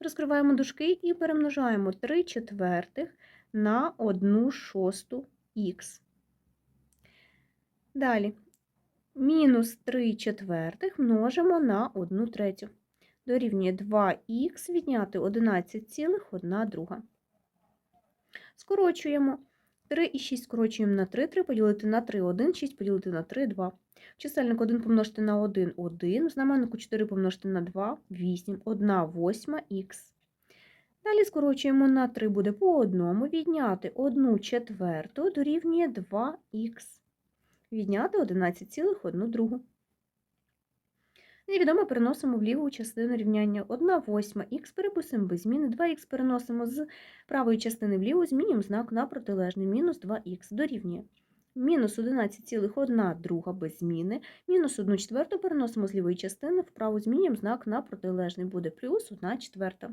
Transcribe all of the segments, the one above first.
Розкриваємо дужки і перемножаємо 3 четвертих на 1 шосту х. Далі. Мінус 3 четвертих множимо на 1 третю. Дорівнює 2х відняти 11,1 друга. Скорочуємо. 3 і 6 скорочуємо на 3, 3 поділити на 3, 1, 6 поділити на 3, 2. Чисельник 1 помножити на 1, 1. В знаменнику 4 помножити на 2, 8. 1 восьма х. Далі скорочуємо на 3 буде по одному. Відняти 1 четверту дорівнює 2х. Відняти 11,1 другу. Невідомо переносимо в ліву частину рівняння 1 восьма х переписуємо без зміни, 2х переносимо з правої частини в ліву, змінюємо знак на протилежний, мінус 2х дорівнює. Мінус 11,1 друга без зміни, мінус 1 четверту переносимо з лівої частини, вправо змінюємо знак на протилежний, буде плюс 1 четверта.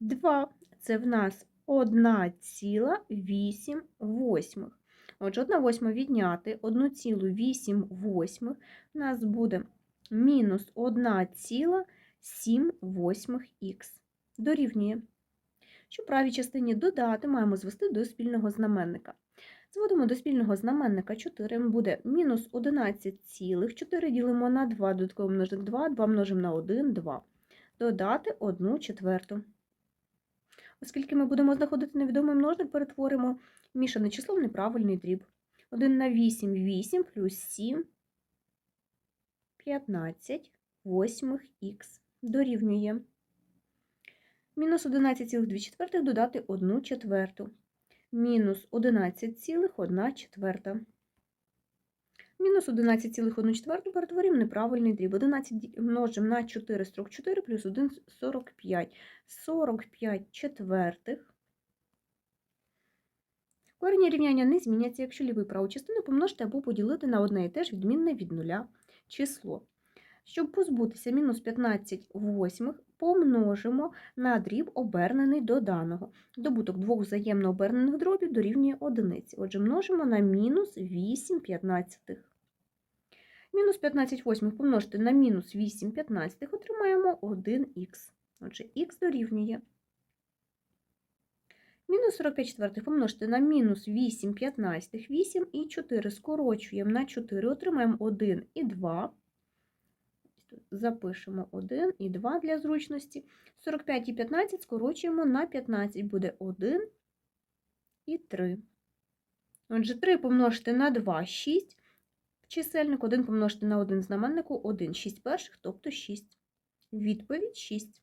2 – це в нас 1,8 восьмих. Отже, 1 восьма відняти 1,8 восьмих у нас буде мінус 1,7 восьмих х. Дорівнює. Щоб правій частині додати, маємо звести до спільного знаменника. Зводимо до спільного знаменника 4, буде мінус 11 цілих, 4 ділимо на 2, додатковий множник 2, 2 множимо на 1, 2. Додати 1 четверту. Оскільки ми будемо знаходити невідомий множник, перетворимо мішане число в неправильний дріб. 1 на 8 – 8 плюс 7 – 15 восьмих х дорівнює. Мінус 11,2 додати 1 четверту. Мінус 11,1 четверта. Мінус 11,1 четверту перетворимо неправильний дріб. 11 множимо на 4 44 плюс 1 – 45. 45 четвертих. Корені рівняння не зміняться, якщо ліву і праву частину помножити або поділити на одне і те ж відмінне від нуля число. Щоб позбутися мінус 15 восьмих, помножимо на дріб, обернений до даного. Добуток двох взаємно обернених дробів дорівнює одиниці. Отже, множимо на мінус 8 п'ятнадцятих. Мінус 15 восьмих помножити на мінус 8 п'ятнадцятих отримаємо 1х. Отже, х дорівнює. Мінус 45 четвертих помножити на мінус 8 п'ятнадцятих, 8 і 4 скорочуємо на 4, отримаємо 1 і 2. Запишемо 1 і 2 для зручності. 45 і 15 скорочуємо на 15, буде 1 і 3. Отже, 3 помножити на 2 – 6. Чисельник 1 помножити на 1 знаменнику 1, 6 перших, тобто 6. Відповідь 6.